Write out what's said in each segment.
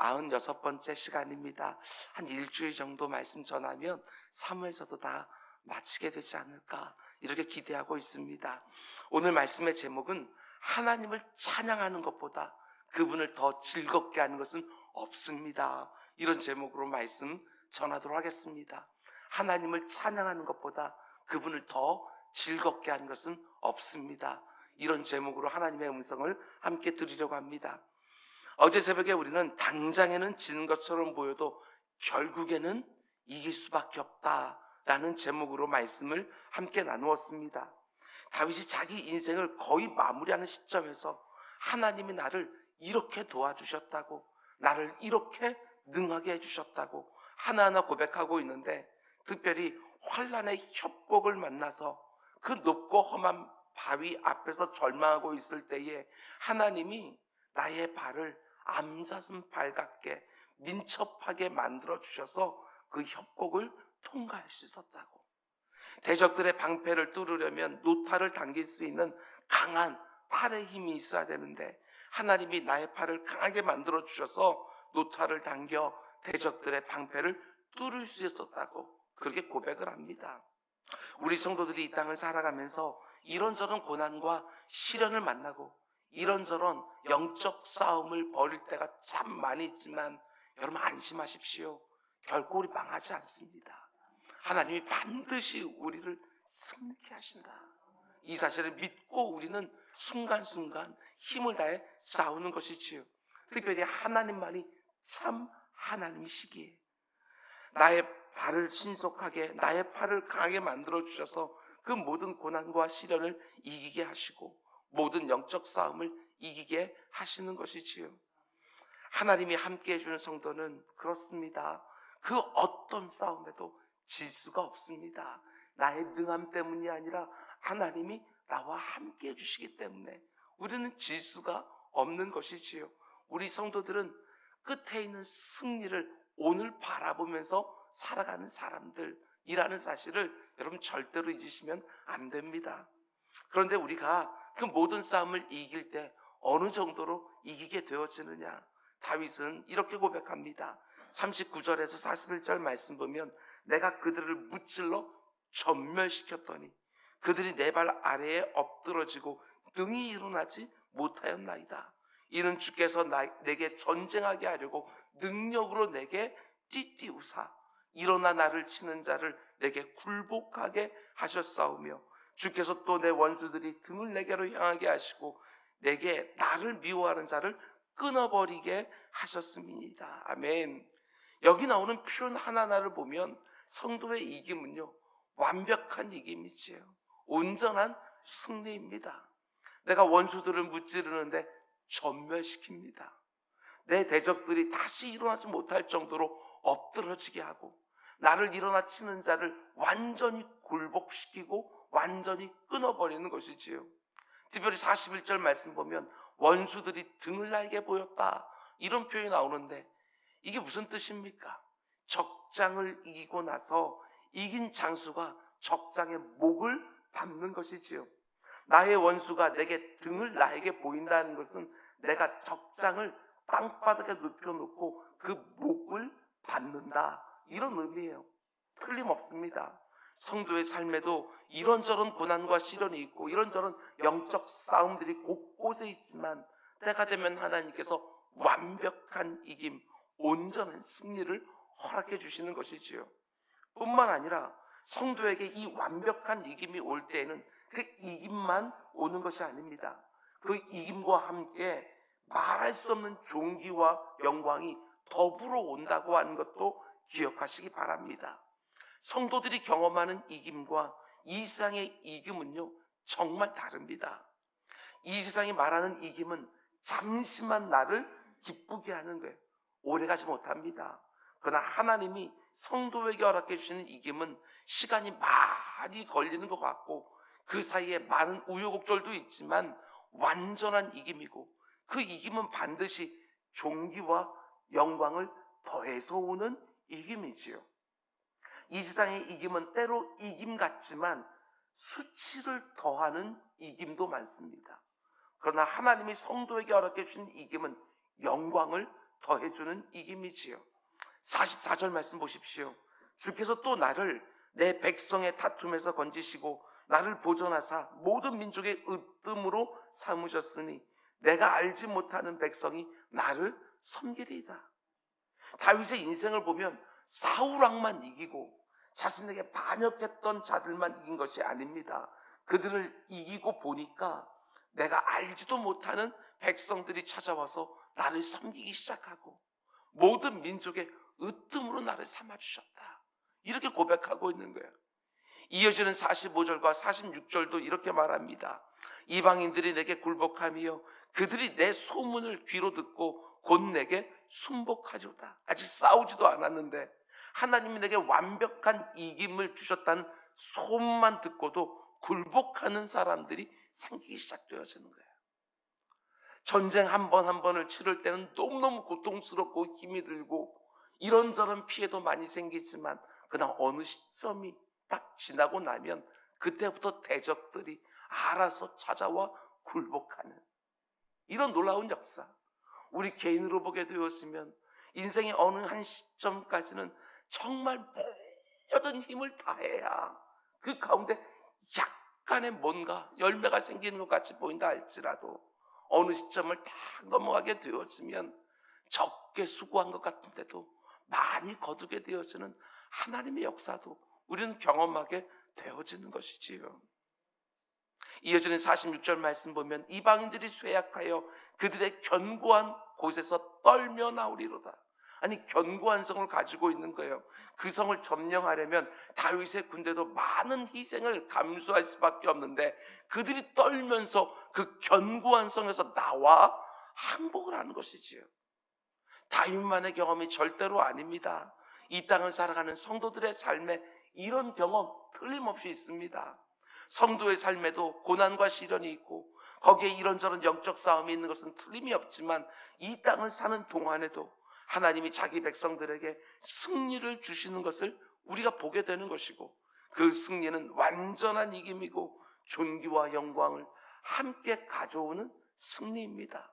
96번째 시간입니다. 한 일주일 정도 말씀 전하면 3월에서도 다 마치게 되지 않을까 이렇게 기대하고 있습니다. 오늘 말씀의 제목은 하나님을 찬양하는 것보다 그분을 더 즐겁게 하는 것은 없습니다. 이런 제목으로 말씀 전하도록 하겠습니다. 하나님을 찬양하는 것보다 그분을 더 즐겁게 하는 것은 없습니다. 이런 제목으로 하나님의 음성을 함께 드리려고 합니다. 어제 새벽에 우리는 당장에는 지는 것처럼 보여도 결국에는 이길 수밖에 없다라는 제목으로 말씀을 함께 나누었습니다. 다윗이 자기 인생을 거의 마무리하는 시점에서 하나님이 나를 이렇게 도와주셨다고, 나를 이렇게 능하게 해주셨다고 하나하나 고백하고 있는데, 특별히 환란의 협곡을 만나서 그 높고 험한 바위 앞에서 절망하고 있을 때에 하나님이 나의 발을 암사슴 발 같게 민첩하게 만들어 주셔서 그 협곡을 통과할 수 있었다고. 대적들의 방패를 뚫으려면 노타를 당길 수 있는 강한 팔의 힘이 있어야 되는데 하나님이 나의 팔을 강하게 만들어 주셔서 노타를 당겨 대적들의 방패를 뚫을 수 있었다고 그렇게 고백을 합니다. 우리 성도들이 이 땅을 살아가면서 이런저런 고난과 시련을 만나고 이런저런 영적 싸움을 벌일 때가 참 많이 있지만 여러분 안심하십시오. 결코 우리 망하지 않습니다. 하나님이 반드시 우리를 승리케 하신다. 이 사실을 믿고 우리는 순간순간 힘을 다해 싸우는 것이지요. 특별히 하나님만이 참 하나님이시기에 나의 발을 신속하게 나의 팔을 강하게 만들어 주셔서 그 모든 고난과 시련을 이기게 하시고 모든 영적 싸움을 이기게 하시는 것이지요. 하나님이 함께 해주는 성도는 그렇습니다. 그 어떤 싸움에도 질 수가 없습니다. 나의 능함 때문이 아니라 하나님이 나와 함께 해주시기 때문에 우리는 질 수가 없는 것이지요. 우리 성도들은 끝에 있는 승리를 오늘 바라보면서 살아가는 사람들이라는 사실을 여러분 절대로 잊으시면 안 됩니다. 그런데 우리가 그 모든 싸움을 이길 때 어느 정도로 이기게 되어지느냐? 다윗은 이렇게 고백합니다. 39절에서 41절 말씀 보면 내가 그들을 무찔러 전멸시켰더니 그들이 내 발 아래에 엎드러지고 등이 일어나지 못하였나이다. 이는 주께서 나, 내게 전쟁하게 하려고 능력으로 내게 띠띠우사 일어나 나를 치는 자를 내게 굴복하게 하셨사오며 주께서 또 내 원수들이 등을 내게로 향하게 하시고 내게 나를 미워하는 자를 끊어버리게 하셨습니다. 아멘. 여기 나오는 표현 하나하나를 보면 성도의 이김은요, 완벽한 이김이지요. 온전한 승리입니다. 내가 원수들을 무찌르는데 전멸시킵니다. 내 대적들이 다시 일어나지 못할 정도로 엎드러지게 하고 나를 일어나 치는 자를 완전히 굴복시키고 완전히 끊어버리는 것이지요. 특별히 41절 말씀 보면 원수들이 등을 날게 보였다. 이런 표현이 나오는데 이게 무슨 뜻입니까? 적장을 이기고 나서 이긴 장수가 적장의 목을 밟는 것이지요. 나의 원수가 내게 등을 나에게 보인다는 것은 내가 적장을 땅바닥에 눕혀놓고 그 목을 받는다. 이런 의미예요. 틀림없습니다. 성도의 삶에도 이런저런 고난과 시련이 있고 이런저런 영적 싸움들이 곳곳에 있지만 때가 되면 하나님께서 완벽한 이김, 온전한 승리를 허락해 주시는 것이지요. 뿐만 아니라 성도에게 이 완벽한 이김이 올 때에는 그 이김만 오는 것이 아닙니다. 그 이김과 함께 말할 수 없는 종기와 영광이 더불어 온다고 하는 것도 기억하시기 바랍니다. 성도들이 경험하는 이김과 이 세상의 이김은요, 정말 다릅니다. 이 세상이 말하는 이김은 잠시만 나를 기쁘게 하는 거예요. 오래가지 못합니다. 그러나 하나님이 성도에게 허락해 주시는 이김은 시간이 많이 걸리는 것 같고 그 사이에 많은 우여곡절도 있지만 완전한 이김이고 그 이김은 반드시 종기와 영광을 더해서 오는 이김이지요. 이 세상의 이김은 때로 이김 같지만 수치를 더하는 이김도 많습니다. 그러나 하나님이 성도에게 허락해 주신 이김은 영광을 더해주는 이김이지요. 44절 말씀 보십시오. 주께서 또 나를 내 백성의 다툼에서 건지시고 나를 보존하사 모든 민족의 으뜸으로 삼으셨으니 내가 알지 못하는 백성이 나를 섬기리이다. 다윗의 인생을 보면 사울 왕만 이기고 자신에게 반역했던 자들만 이긴 것이 아닙니다. 그들을 이기고 보니까 내가 알지도 못하는 백성들이 찾아와서 나를 섬기기 시작하고 모든 민족의 으뜸으로 나를 삼아주셨다. 이렇게 고백하고 있는 거예요. 이어지는 45절과 46절도 이렇게 말합니다. 이방인들이 내게 굴복하며 그들이 내 소문을 귀로 듣고 곧 내게 순복하리로다. 아직 싸우지도 않았는데 하나님이 내게 완벽한 이김을 주셨다는 소문만 듣고도 굴복하는 사람들이 생기기 시작되어지는 거예요. 전쟁 한번한 번을 치를 때는 너무너무 고통스럽고 힘이 들고 이런저런 피해도 많이 생기지만 그냥 어느 시점이 딱 지나고 나면 그때부터 대적들이 알아서 찾아와 굴복하는 이런 놀라운 역사. 우리 개인으로 보게 되었으면 인생의 어느 한 시점까지는 정말 모든 힘을 다해야 그 가운데 약간의 뭔가 열매가 생기는 것 같이 보인다 할지라도 어느 시점을 딱 넘어가게 되어지면 적게 수고한 것 같은데도 많이 거두게 되어지는 하나님의 역사도 우리는 경험하게 되어지는 것이지요. 이어지는 46절 말씀 보면 이방인들이 쇠약하여 그들의 견고한 곳에서 떨며 나오리로다. 아니 견고한 성을 가지고 있는 거예요. 그 성을 점령하려면 다윗의 군대도 많은 희생을 감수할 수밖에 없는데 그들이 떨면서 그 견고한 성에서 나와 항복을 하는 것이지요. 다윗만의 경험이 절대로 아닙니다. 이 땅을 살아가는 성도들의 삶에 이런 경험 틀림없이 있습니다. 성도의 삶에도 고난과 시련이 있고 거기에 이런저런 영적 싸움이 있는 것은 틀림이 없지만 이 땅을 사는 동안에도 하나님이 자기 백성들에게 승리를 주시는 것을 우리가 보게 되는 것이고 그 승리는 완전한 이김이고 존귀와 영광을 함께 가져오는 승리입니다.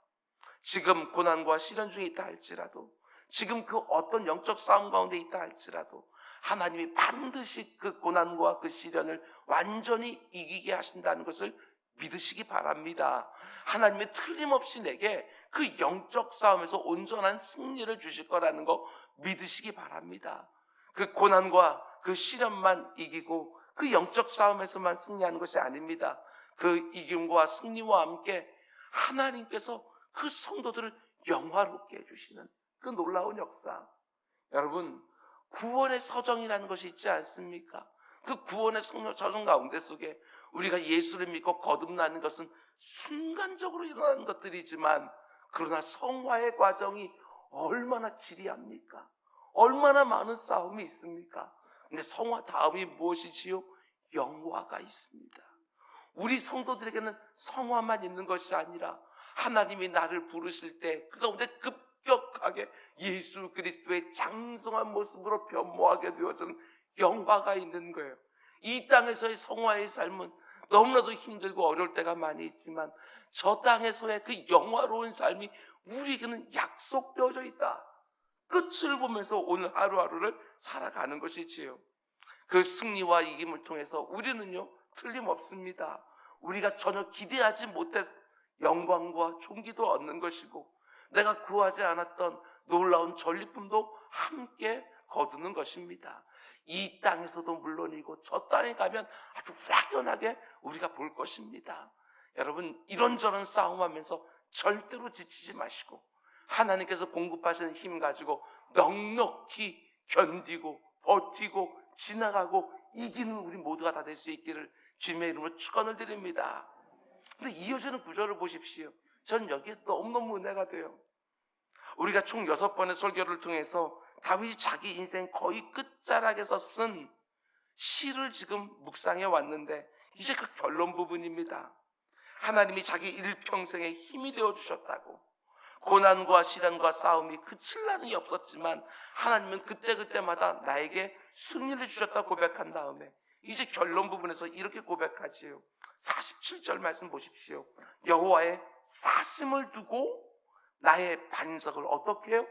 지금 고난과 시련 중에 있다 할지라도 지금 그 어떤 영적 싸움 가운데 있다 할지라도 하나님이 반드시 그 고난과 그 시련을 완전히 이기게 하신다는 것을 믿으시기 바랍니다. 하나님이 틀림없이 내게 그 영적 싸움에서 온전한 승리를 주실 거라는 거 믿으시기 바랍니다. 그 고난과 그 시련만 이기고 그 영적 싸움에서만 승리하는 것이 아닙니다. 그 이김과 승리와 함께 하나님께서 그 성도들을 영화롭게 해주시는 그 놀라운 역사. 여러분, 구원의 서정이라는 것이 있지 않습니까? 그 구원의 서정 가운데 속에 우리가 예수를 믿고 거듭나는 것은 순간적으로 일어나는 것들이지만 그러나 성화의 과정이 얼마나 지리합니까? 얼마나 많은 싸움이 있습니까? 근데 성화 다음이 무엇이지요? 영화가 있습니다. 우리 성도들에게는 성화만 있는 것이 아니라 하나님이 나를 부르실 때 그 가운데 급격하게 예수 그리스도의 장성한 모습으로 변모하게 되어진 영화가 있는 거예요. 이 땅에서의 성화의 삶은 너무나도 힘들고 어려울 때가 많이 있지만 저 땅에서의 그 영화로운 삶이 우리에게는 약속되어져 있다. 끝을 보면서 오늘 하루하루를 살아가는 것이지요. 그 승리와 이김을 통해서 우리는요, 틀림없습니다. 우리가 전혀 기대하지 못해 영광과 존귀도 얻는 것이고, 내가 구하지 않았던 놀라운 전리품도 함께 거두는 것입니다. 이 땅에서도 물론이고 저 땅에 가면 아주 확연하게 우리가 볼 것입니다. 여러분 이런저런 싸움하면서 절대로 지치지 마시고 하나님께서 공급하시는 힘 가지고 넉넉히 견디고 버티고 지나가고 이기는 우리 모두가 다 될 수 있기를 주님의 이름으로 축원을 드립니다. 근데 이어지는 구절을 보십시오. 전 여기에 너무너무 은혜가 돼요. 우리가 총 여섯 번의 설교를 통해서 다윗이 자기 인생 거의 끝자락에서 쓴 시를 지금 묵상해 왔는데 이제 그 결론 부분입니다. 하나님이 자기 일평생에 힘이 되어 주셨다고. 고난과 시련과 싸움이 그칠 날이 없었지만 하나님은 그때그때마다 나에게 승리를 주셨다 고백한 다음에 이제 결론 부분에서 이렇게 고백하지요. 47절 말씀 보십시오. 여호와의 사심을 두고 나의 반석을 어떻게?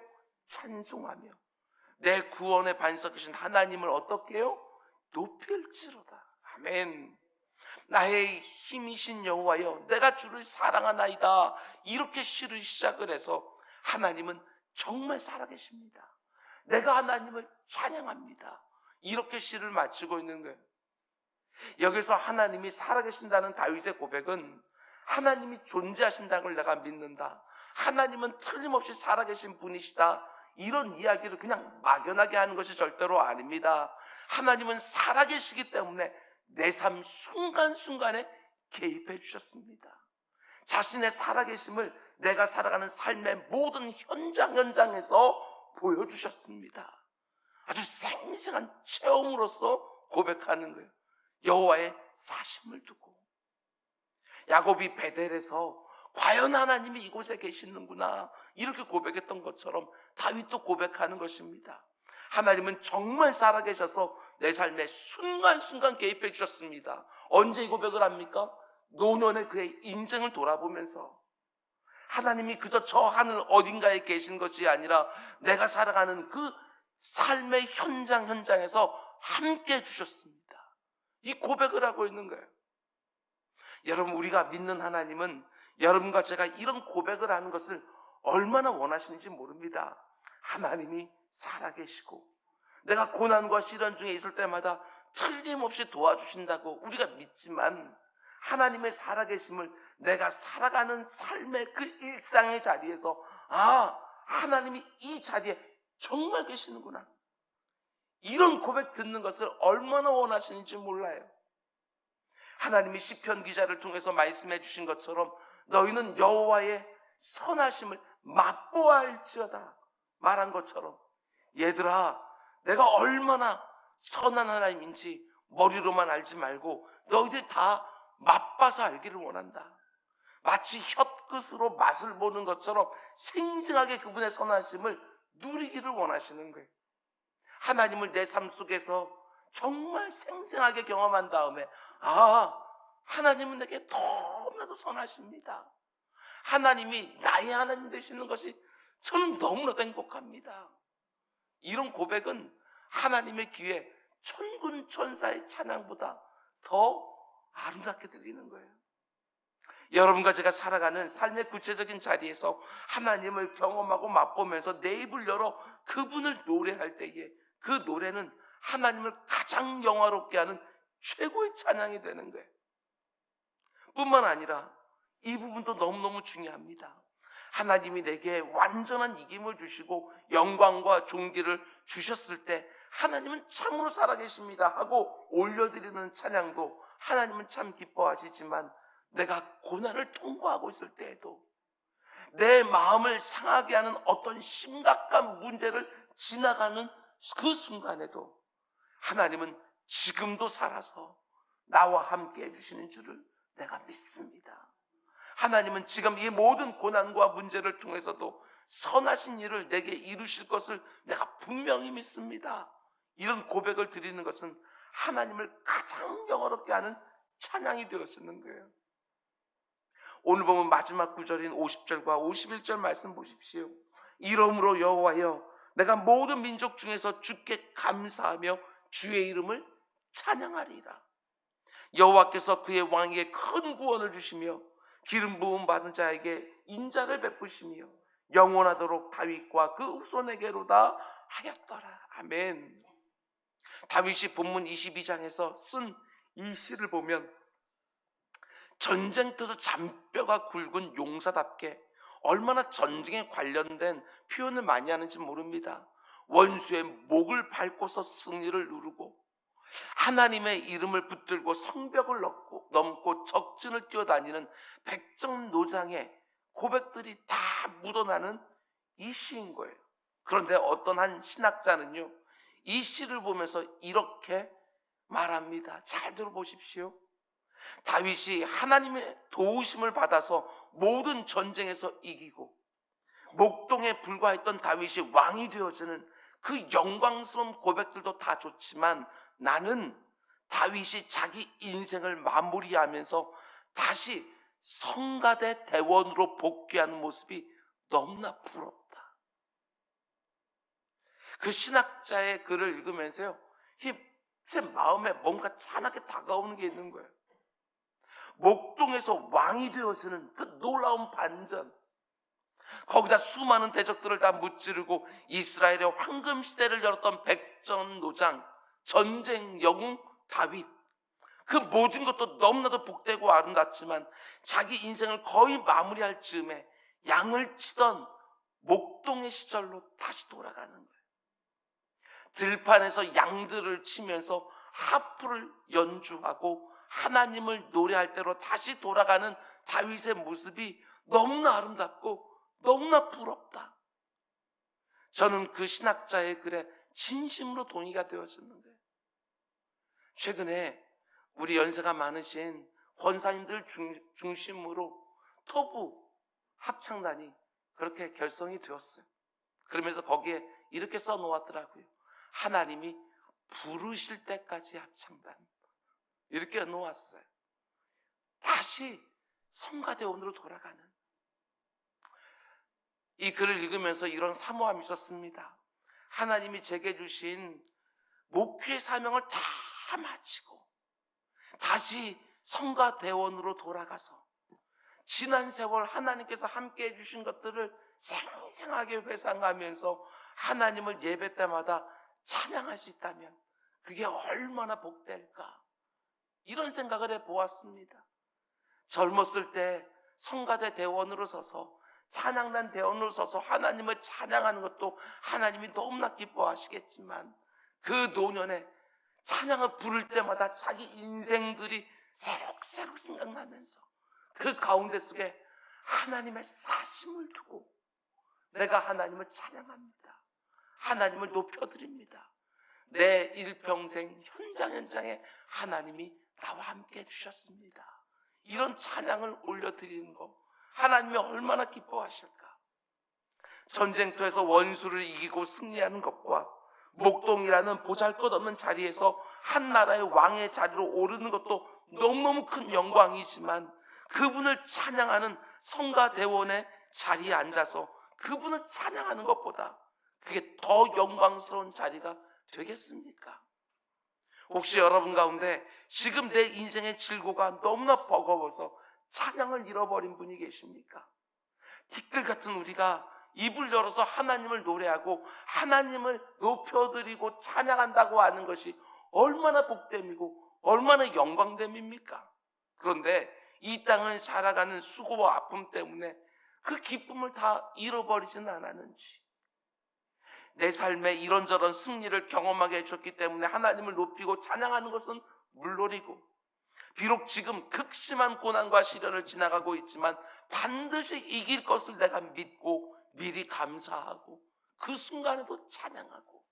찬송하며 내 구원의 반석이신 하나님을 어떻게 해요? 높일지로다. 아멘. 나의 힘이신 여호와여 내가 주를 사랑하나이다. 이렇게 시를 시작을 해서 하나님은 정말 살아계십니다. 내가 하나님을 찬양합니다. 이렇게 시를 마치고 있는 거예요. 여기서 하나님이 살아계신다는 다윗의 고백은 하나님이 존재하신다는 걸 내가 믿는다. 하나님은 틀림없이 살아계신 분이시다. 이런 이야기를 그냥 막연하게 하는 것이 절대로 아닙니다. 하나님은 살아계시기 때문에 내 삶 순간순간에 개입해 주셨습니다. 자신의 살아계심을 내가 살아가는 삶의 모든 현장 현장에서 보여주셨습니다. 아주 생생한 체험으로서 고백하는 거예요. 여호와의 사심을 두고 야곱이 베델에서 과연 하나님이 이곳에 계시는구나 이렇게 고백했던 것처럼 다윗도 고백하는 것입니다. 하나님은 정말 살아계셔서 내 삶에 순간순간 개입해 주셨습니다. 언제 이 고백을 합니까? 노년의 그의 인생을 돌아보면서 하나님이 그저 저 하늘 어딘가에 계신 것이 아니라 내가 살아가는 그 삶의 현장 현장에서 함께 해 주셨습니다. 이 고백을 하고 있는 거예요. 여러분 우리가 믿는 하나님은 여러분과 제가 이런 고백을 하는 것을 얼마나 원하시는지 모릅니다. 하나님이 살아계시고 내가 고난과 시련 중에 있을 때마다 틀림없이 도와주신다고 우리가 믿지만 하나님의 살아계심을 내가 살아가는 삶의 그 일상의 자리에서 아 하나님이 이 자리에 정말 계시는구나 이런 고백 듣는 것을 얼마나 원하시는지 몰라요. 하나님이 시편 기자를 통해서 말씀해 주신 것처럼 너희는 여호와의 선하심을 맛보아할지어다 말한 것처럼 얘들아 내가 얼마나 선한 하나님인지 머리로만 알지 말고 너희들 다 맛봐서 알기를 원한다. 마치 혀끝으로 맛을 보는 것처럼 생생하게 그분의 선하심을 누리기를 원하시는 거예요. 하나님을 내 삶 속에서 정말 생생하게 경험한 다음에 아 하나님은 내게 너무나도 선하십니다. 하나님이 나의 하나님 되시는 것이 저는 너무나도 행복합니다. 이런 고백은 하나님의 귀에 천군 천사의 찬양보다 더 아름답게 들리는 거예요. 여러분과 제가 살아가는 삶의 구체적인 자리에서 하나님을 경험하고 맛보면서 내 입을 열어 그분을 노래할 때에 그 노래는 하나님을 가장 영화롭게 하는 최고의 찬양이 되는 거예요. 뿐만 아니라 이 부분도 너무너무 중요합니다. 하나님이 내게 완전한 이김을 주시고 영광과 존귀를 주셨을 때 하나님은 참으로 살아계십니다 하고 올려드리는 찬양도 하나님은 참 기뻐하시지만 내가 고난을 통과하고 있을 때에도 내 마음을 상하게 하는 어떤 심각한 문제를 지나가는 그 순간에도 하나님은 지금도 살아서 나와 함께 해주시는 줄을 내가 믿습니다. 하나님은 지금 이 모든 고난과 문제를 통해서도 선하신 일을 내게 이루실 것을 내가 분명히 믿습니다. 이런 고백을 드리는 것은 하나님을 가장 영어롭게 하는 찬양이 되었는 거예요. 오늘 보면 마지막 구절인 50절과 51절 말씀 보십시오. 이름으로 여호와여 내가 모든 민족 중에서 주께 감사하며 주의 이름을 찬양하리라. 여호와께서 그의 왕에게 큰 구원을 주시며 기름 부음 받은 자에게 인자를 베푸시며 영원하도록 다윗과 그 후손에게로다 하였더라. 아멘. 다윗이 본문 22장에서 쓴 이 시를 보면 전쟁터에서 잔뼈가 굵은 용사답게 얼마나 전쟁에 관련된 표현을 많이 하는지 모릅니다. 원수의 목을 밟고서 승리를 누르고 하나님의 이름을 붙들고 성벽을 넘고, 넘고 적진을 뛰어다니는 백정 노장의 고백들이 다 묻어나는 이 시인 거예요. 그런데 어떤 한 신학자는요, 이 시를 보면서 이렇게 말합니다. 잘 들어보십시오. 다윗이 하나님의 도우심을 받아서 모든 전쟁에서 이기고 목동에 불과했던 다윗이 왕이 되어지는 그 영광스러운 고백들도 다 좋지만 나는 다윗이 자기 인생을 마무리하면서 다시 성가대 대원으로 복귀하는 모습이 너무나 부럽다. 그 신학자의 글을 읽으면서요, 이제 마음에 뭔가 찬하게 다가오는 게 있는 거예요. 목동에서 왕이 되어서는 그 놀라운 반전. 거기다 수많은 대적들을 다 무찌르고 이스라엘의 황금 시대를 열었던 백전 노장, 전쟁 영웅 다윗. 그 모든 것도 너무나도 복되고 아름답지만 자기 인생을 거의 마무리할 즈음에 양을 치던 목동의 시절로 다시 돌아가는 거예요. 들판에서 양들을 치면서 하프를 연주하고 하나님을 노래할 때로 다시 돌아가는 다윗의 모습이 너무나 아름답고 너무나 부럽다. 저는 그 신학자의 글에 진심으로 동의가 되었었는데 최근에 우리 연세가 많으신 권사님들 중, 중심으로 토부 합창단이 그렇게 결성이 되었어요. 그러면서 거기에 이렇게 써 놓았더라고요. 하나님이 부르실 때까지 합창단. 이렇게 놓았어요. 다시 성가대원으로 돌아가는. 이 글을 읽으면서 이런 사모함이 있었습니다. 하나님이 제게 주신 목회 사명을 다 마치고 다시 성가 대원으로 돌아가서 지난 세월 하나님께서 함께 해주신 것들을 생생하게 회상하면서 하나님을 예배 때마다 찬양할 수 있다면 그게 얼마나 복될까 이런 생각을 해 보았습니다. 젊었을 때 성가대 대원으로 서서 찬양단 대원으로 서서 하나님을 찬양하는 것도 하나님이 너무나 기뻐하시겠지만 그 노년에 찬양을 부를 때마다 자기 인생들이 새록새록 생각나면서 그 가운데 속에 하나님의 사심을 두고 내가 하나님을 찬양합니다. 하나님을 높여드립니다. 내 일평생 현장 현장에 하나님이 나와 함께 해주셨습니다. 이런 찬양을 올려드리는 것 하나님이 얼마나 기뻐하실까? 전쟁터에서 원수를 이기고 승리하는 것과 목동이라는 보잘것없는 자리에서 한 나라의 왕의 자리로 오르는 것도 너무너무 큰 영광이지만 그분을 찬양하는 성가 대원의 자리에 앉아서 그분을 찬양하는 것보다 그게 더 영광스러운 자리가 되겠습니까? 혹시 여러분 가운데 지금 내 인생의 질고가 너무나 버거워서 찬양을 잃어버린 분이 계십니까? 티끌 같은 우리가 입을 열어서 하나님을 노래하고 하나님을 높여드리고 찬양한다고 하는 것이 얼마나 복됨이고 얼마나 영광됨입니까? 그런데 이 땅을 살아가는 수고와 아픔 때문에 그 기쁨을 다 잃어버리지는 않았는지 내 삶에 이런저런 승리를 경험하게 해줬기 때문에 하나님을 높이고 찬양하는 것은 물론이고 비록 지금 극심한 고난과 시련을 지나가고 있지만 반드시 이길 것을 내가 믿고 미리 감사하고 그 순간에도 찬양하고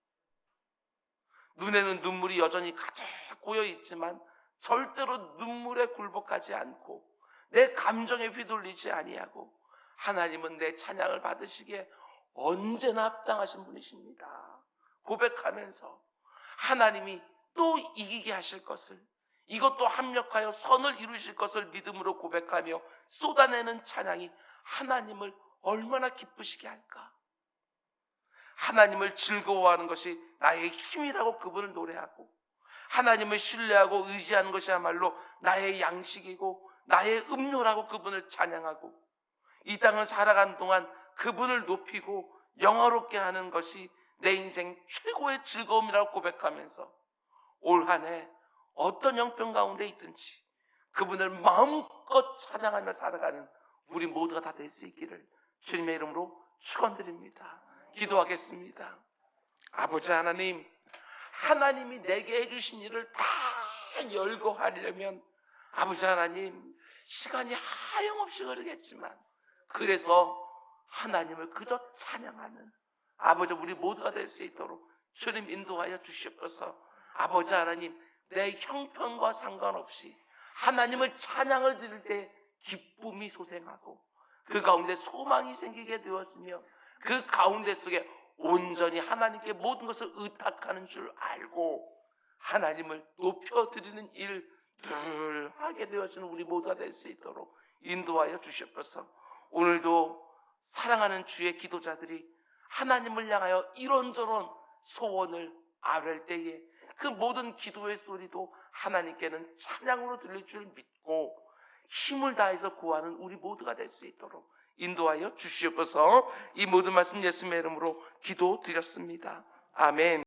눈에는 눈물이 여전히 가득 고여 있지만 절대로 눈물에 굴복하지 않고 내 감정에 휘둘리지 아니하고 하나님은 내 찬양을 받으시기에 언제나 합당하신 분이십니다. 고백하면서 하나님이 또 이기게 하실 것을 이것도 합력하여 선을 이루실 것을 믿음으로 고백하며 쏟아내는 찬양이 하나님을 얼마나 기쁘시게 할까? 하나님을 즐거워하는 것이 나의 힘이라고 그분을 노래하고 하나님을 신뢰하고 의지하는 것이야말로 나의 양식이고 나의 음료라고 그분을 찬양하고 이 땅을 살아가는 동안 그분을 높이고 영화롭게 하는 것이 내 인생 최고의 즐거움이라고 고백하면서 올 한 해 어떤 형편 가운데 있든지 그분을 마음껏 찬양하며 살아가는 우리 모두가 다 될 수 있기를 주님의 이름으로 축원드립니다. 기도하겠습니다. 아버지 하나님, 하나님이 내게 해주신 일을 다 열거하려면 아버지 하나님 시간이 하염없이 흐르겠지만 그래서 하나님을 그저 찬양하는 아버지 우리 모두가 될 수 있도록 주님 인도하여 주시옵소서. 아버지 하나님 내 형편과 상관없이 하나님을 찬양을 드릴 때 기쁨이 소생하고 그 가운데 소망이 생기게 되었으며 그 가운데 속에 온전히 하나님께 모든 것을 의탁하는 줄 알고 하나님을 높여드리는 일을 하게 되어지는 우리 모두가 될 수 있도록 인도하여 주시옵소서. 오늘도 사랑하는 주의 기도자들이 하나님을 향하여 이런저런 소원을 아뢰 때에 그 모든 기도의 소리도 하나님께는 찬양으로 들릴 줄 믿고 힘을 다해서 구하는 우리 모두가 될 수 있도록 인도하여 주시옵소서 이 모든 말씀 예수님의 이름으로 기도 드렸습니다. 아멘.